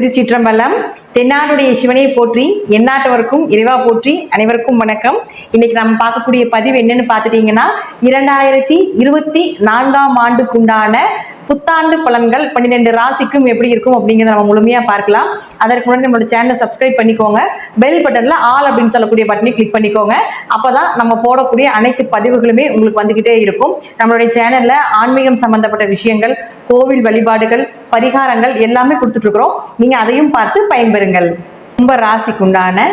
திருச்சிற்றம்பலம் தென்னாடுடைய சிவனை போற்றி எந்நாட்டவருக்கும் இறைவா போற்றி அனைவருக்கும் வணக்கம். இன்னைக்கு நம்ம பார்க்கக்கூடிய பதிவு என்னன்னு பார்த்துட்டீங்கன்னா இரண்டாயிரத்தி இருபத்தி நான்காம் ஆண்டுக்குண்டான புத்தாண்டு பலன்கள் பன்னிரெண்டு ராசிக்கும் எப்படி இருக்கும் அப்படிங்கிறத நம்ம முழுமையாக பார்க்கலாம். அதற்கு முன்னாடி நம்மளோட சேனலை சப்ஸ்கிரைப் பண்ணிக்கோங்க. பெல் பட்டனில் ஆல் அப்படின்னு சொல்லக்கூடிய பட்டனை கிளிக் பண்ணிக்கோங்க. அப்பதான் நம்ம போடக்கூடிய அனைத்து பதிவுகளுமே உங்களுக்கு வந்துக்கிட்டே இருக்கும். நம்மளுடைய சேனலில் ஆன்மீகம் சம்பந்தப்பட்ட விஷயங்கள் கோவில் வழிபாடுகள் பரிகாரங்கள் எல்லாமே கொடுத்துட்ருக்குறோம். நீங்கள் அதையும் பார்த்து பயன்பெறுங்கள். கும்ப ராசிக்குண்டான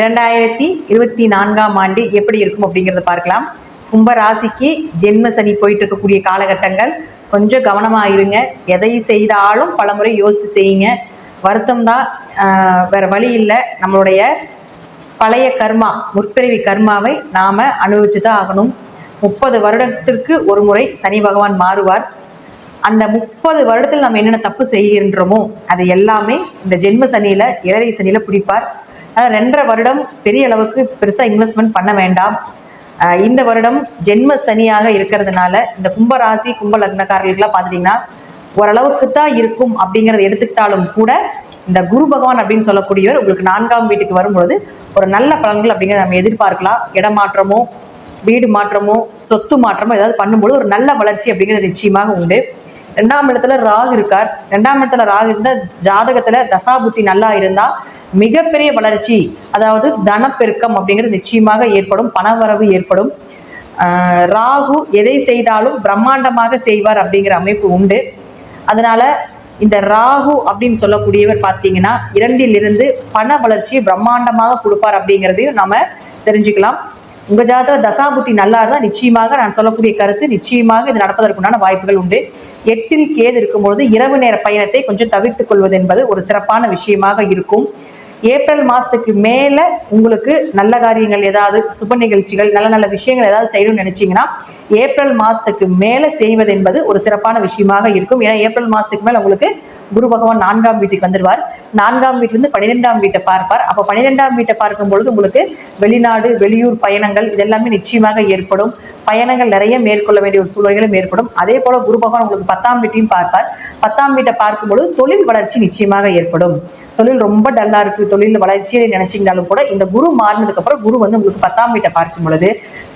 இரண்டாயிரத்தி இருபத்தி நான்காம் ஆண்டு எப்படி இருக்கும் அப்படிங்கிறத பார்க்கலாம். கும்ப ராசிக்கு ஜென்ம சனி போயிட்டு இருக்கக்கூடிய காலகட்டங்கள். கொஞ்சம் கவனமாக இருங்க. எதை செய்தாலும் பலமுறை யோசித்து செய்யுங்க. வருத்தம் தான் வேற வழி இல்லை. நம்மளுடைய பழைய கர்மா முற்பிறவி கர்மாவை நாம் அனுபவிச்சு தான் ஆகணும். முப்பது வருடத்திற்கு ஒரு முறை சனி பகவான் மாறுவார். அந்த முப்பது வருடத்தில் நம்ம என்னென்ன தப்பு செய்கின்றோமோ அது எல்லாமே இந்த ஜென்ம சனியில் இளரை சனியில் பிடிப்பார். அதனால் ரெண்டரை வருடம் பெரிய அளவுக்கு பெருசாக இன்வெஸ்ட்மெண்ட் பண்ண வேண்டாம். இந்த வருடம் ஜென்ம சனியாக இருக்கிறதுனால இந்த கும்பராசி கும்ப லக்னக்காரர்களுக்கெல்லாம் பார்த்துட்டிங்கன்னா ஓரளவுக்கு தான் இருக்கும் அப்படிங்கிறத எடுத்துக்கிட்டாலும் கூட இந்த குரு பகவான் அப்படின்னு சொல்லக்கூடியவர் உங்களுக்கு நான்காம் வீட்டுக்கு வரும்பொழுது ஒரு நல்ல பலன்கள் அப்படிங்கிறத நம்ம எதிர்பார்க்கலாம். இடமாற்றமோ வீடு மாற்றமோ சொத்து மாற்றமோ ஏதாவது பண்ணும்போது ஒரு நல்ல வளர்ச்சி அப்படிங்கிறது நிச்சயமாக உண்டு. ரெண்டாம் இடத்துல ராகு இருக்கார். ரெண்டாம் இடத்துல ராகு இருந்தால் ஜாதகத்தில் தசாபுத்தி நல்லா இருந்தால் மிகப்பெரிய வளர்ச்சி அதாவது தனப்பெருக்கம் அப்படிங்கிறது நிச்சயமாக ஏற்படும் பணவரவு ஏற்படும். ராகு எதை செய்தாலும் பிரம்மாண்டமாக செய்வார் அப்படிங்கிற அமைப்பு உண்டு. அதனால இந்த ராகு அப்படின்னு சொல்லக்கூடியவர் பார்த்தீங்கன்னா இரண்டிலிருந்து பண வளர்ச்சியை பிரம்மாண்டமாக கொடுப்பார் அப்படிங்கிறதையும் நாம தெரிஞ்சுக்கலாம். உங்க ஜாதக தசாபுத்தி நல்லா இருந்தால் நிச்சயமாக நான் சொல்லக்கூடிய கருத்து நிச்சயமாக இது நடப்பதற்குண்டான வாய்ப்புகள் உண்டு. எட்டில் கேது இருக்கும்பொழுது இரவு நேர பயணத்தை கொஞ்சம் தவிர்த்து கொள்வது என்பது ஒரு சிறப்பான விஷயமாக இருக்கும். ஏப்ரல் மாதத்துக்கு மேலே உங்களுக்கு நல்ல காரியங்கள் ஏதாவது சுப நிகழ்ச்சிகள் நல்ல நல்ல விஷயங்கள் ஏதாவது செய்யணும்னு நினைச்சீங்கன்னா ஏப்ரல் மாதத்துக்கு மேலே செய்வது என்பது ஒரு சிறப்பான விஷயமாக இருக்கும். ஏன்னா ஏப்ரல் மாதத்துக்கு மேலே உங்களுக்கு குரு பகவான் நான்காம் வீட்டுக்கு வந்துடுவார் நான்காம் வீட்டிலிருந்து பன்னிரெண்டாம் வீட்டை பார்ப்பார். அப்போ பன்னிரெண்டாம் வீட்டை பார்க்கும் பொழுது உங்களுக்கு வெளிநாடு வெளியூர் பயணங்கள் இதெல்லாமே நிச்சயமாக ஏற்படும். பயணங்கள் நிறைய மேற்கொள்ள வேண்டிய ஒரு சூழ்நிலைகளும் ஏற்படும். அதே போல குரு பகவான் உங்களுக்கு பத்தாம் வீட்டையும் பார்ப்பார். பத்தாம் வீட்டை பார்க்கும்பொழுது தொழில் வளர்ச்சி நிச்சயமாக ஏற்படும். தொழில் ரொம்ப டல்லா இருக்கு. தொழில் வளர்ச்சியை நினைச்சீங்கனாலும் கூட இந்த குரு மாறினதுக்கு அப்புறம் குரு வந்து உங்களுக்கு பத்தாம் வீட்டை பார்க்கும் பொழுது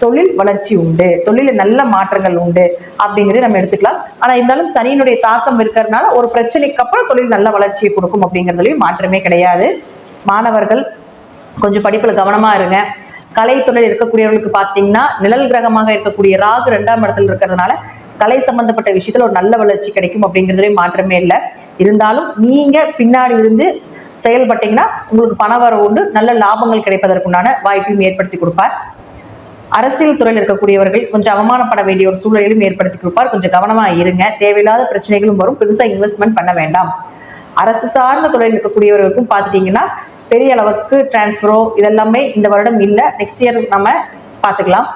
தொழில் வளர்ச்சி உண்டு. தொழிலில் நல்ல மாற்றங்கள் உண்டு அப்படிங்கிறத நம்ம எடுத்துக்கலாம். ஆனா இருந்தாலும் சனியினுடைய தாக்கம் இருக்கிறதுனால ஒரு பிரச்சனைக்கு அப்புறம் தொழில் நல்ல வளர்ச்சியை கொடுக்கும் அப்படிங்கிறதுலயும் மாற்றமே கிடையாது. மாணவர்கள் கொஞ்சம் படிப்புல கவனமா இருங்க. கலைத்துறையில் இருக்கக்கூடியவர்களுக்கு பார்த்தீங்கன்னா நிழல் கிரகமாக இருக்கக்கூடிய ராகு ரெண்டாம் இடத்துல இருக்கிறதுனால கலை சம்பந்தப்பட்ட விஷயத்துல ஒரு நல்ல வளர்ச்சி கிடைக்கும் அப்படிங்கிறதுலே மாற்றமே இல்லை. இருந்தாலும் நீங்க பின்னாடி இருந்து செயல்பட்டீங்கன்னா உங்களுக்கு பண வரவு உண்டு நல்ல லாபங்கள் கிடைப்பதற்குண்டான வாய்ப்பையும் ஏற்படுத்தி கொடுப்பார். அரசியல் துறையில் இருக்கக்கூடியவர்கள் கொஞ்சம் அவமானப்பட வேண்டிய ஒரு சூழலையும் ஏற்படுத்தி கொடுப்பார். கொஞ்சம் கவனமா இருங்க. தேவையில்லாத பிரச்சனைகளும் வரும். பெருசா இன்வெஸ்ட்மெண்ட் பண்ண வேண்டாம். அரசு சார்ந்த தொழில் இருக்கக்கூடியவர்களுக்கும் பார்த்துட்டீங்கன்னா பெரிய அளவுக்கு டிரான்ஸ்ஃபரோ இதெல்லாமே இந்த வருடம் இல்லை. நெக்ஸ்ட் இயர் நம்ம பார்த்துக்கலாம்.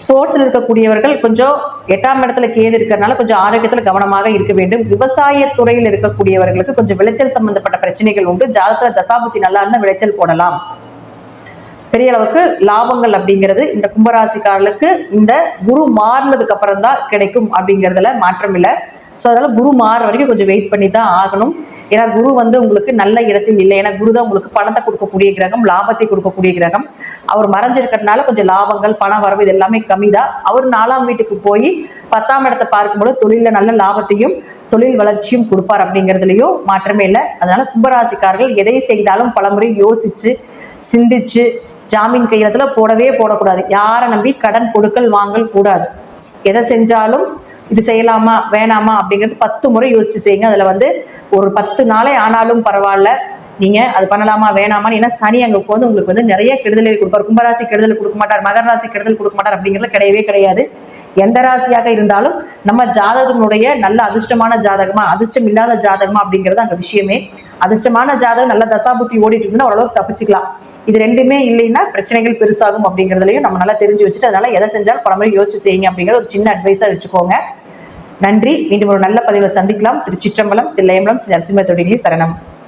ஸ்போர்ட்ஸில் இருக்கக்கூடியவர்கள் கொஞ்சம் எட்டாம் இடத்துல கேது இருக்கிறதுனால கொஞ்சம் ஆரோக்கியத்தில் கவனமாக இருக்க வேண்டும். விவசாயத்துறையில் இருக்கக்கூடியவர்களுக்கு கொஞ்சம் விளைச்சல் சம்பந்தப்பட்ட பிரச்சனைகள் உண்டு. ஜாதகத்தில் தசாபுத்தி நல்லா இருந்தால் விளைச்சல் போடலாம். பெரிய அளவுக்கு லாபங்கள் அப்படிங்கிறது இந்த கும்பராசிக்காரர்களுக்கு இந்த குரு மாறினதுக்கு அப்புறம் தான் கிடைக்கும் அப்படிங்கிறதுல மாற்றம் இல்லை ஸோ அதனால குரு மாற வரைக்கும் கொஞ்சம் வெயிட் பண்ணி தான் ஆகணும். ஏன்னா குரு வந்து உங்களுக்கு நல்ல இடத்தில் இல்லை. ஏன்னா குரு தான் உங்களுக்கு பணத்தை கொடுக்கக்கூடிய கிரகம் லாபத்தை கொடுக்கக்கூடிய கிரகம். அவர் மறைஞ்சிருக்கிறதுனால கொஞ்சம் லாபங்கள் பண வரவு இது எல்லாமே கம்மி தான் அவர் நாலாம் வீட்டுக்கு போய் பத்தாம் இடத்தை பார்க்கும்போது தொழிலில் நல்ல லாபத்தையும் தொழில் வளர்ச்சியும் கொடுப்பார் அப்படிங்கிறதுலையும் மாற்றமே இல்லை. அதனால கும்பராசிக்காரர்கள் எதை செய்தாலும் பலமுறை யோசிச்சு சிந்திச்சு ஜாமீன் கையெழுத்துல போடவே போடக்கூடாது. யாரை நம்பி கடன் கொடுக்கல் வாங்கல் கூடாது. எதை செஞ்சாலும் இது செய்யலாமா வேணாமா அப்படிங்கிறது பத்து முறை யோசிச்சு செய்யுங்க. அதில் வந்து ஒரு பத்து நாளே ஆனாலும் பரவாயில்ல. நீங்கள் அது பண்ணலாமா வேணாமான்னு. ஏன்னா சனி அங்கே போது உங்களுக்கு வந்து நிறைய கெடுதலை கொடுப்பார். கும்பராசி கெடுதல் கொடுக்க மாட்டார் மகர ராசி கெடுதல் கொடுக்க மாட்டார் அப்படிங்கிறது கிடையவே கிடையாது. எந்த ராசியாக இருந்தாலும் நம்ம ஜாதகனுடைய நல்ல அதிர்ஷ்டமான ஜாதகமா அதிர்ஷ்டம் இல்லாத ஜாதகமா அப்படிங்கிறது அங்கே விஷயமே. அதிர்ஷ்டமான ஜாதகம் நல்ல தசாபுத்தி ஓடிட்டு இருக்குன்னா ஓரளவுக்கு தப்பிச்சுக்கலாம். இது ரெண்டுமே இல்லைன்னா பிரச்சனைகள் பெருசாகும் அப்படிங்கிறதுலையும் நம்ம நல்லா தெரிஞ்சு வச்சுட்டு அதனால எதை செஞ்சாலும் பல முறை யோசிச்சு செய்யுங்க அப்படிங்கிற ஒரு சின்ன அட்வைஸாக வச்சுக்கோங்க. நன்றி. மீண்டும் ஒரு நல்ல பதிவை சந்திக்கலாம். திருச்சிற்றம்பலம் தில்லையம்பலம் ஸ்ரீ நரசிம்ம தொடிலி சரணம்.